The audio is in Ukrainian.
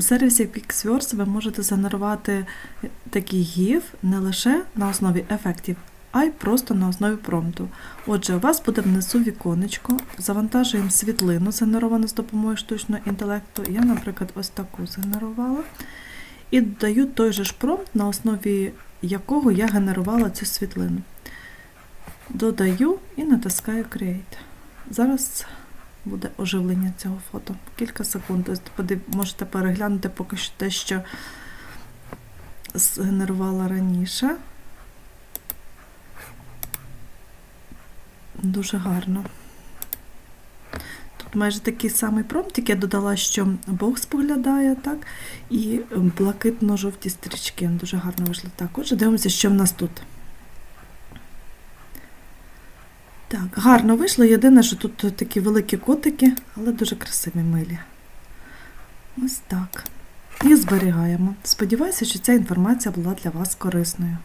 У сервісі Pixwords ви можете згенерувати такий GIF не лише на основі ефектів, а й просто на основі промпту. Отже, у вас буде внизу віконечко, завантажуємо світлину, згенеровану з допомогою штучного інтелекту. Я, наприклад, ось таку згенерувала. І додаю той же ж промпт, на основі якого я генерувала цю світлину. Додаю і натискаю Create. Зараз буде оживлення цього фото. Кілька секунд. Можете переглянути поки що те, що згенерувала раніше. Дуже гарно. Тут майже такий самий промпт, тільки я додала, що Бог споглядає, так, і блакитно-жовті стрічки. Дуже гарно вийшло. Так, отже, дивимося, що в нас тут. Так, гарно вийшло. Єдине, що тут такі великі котики, але дуже красиві милі. Ось так. І зберігаємо. Сподіваюся, що ця інформація була для вас корисною.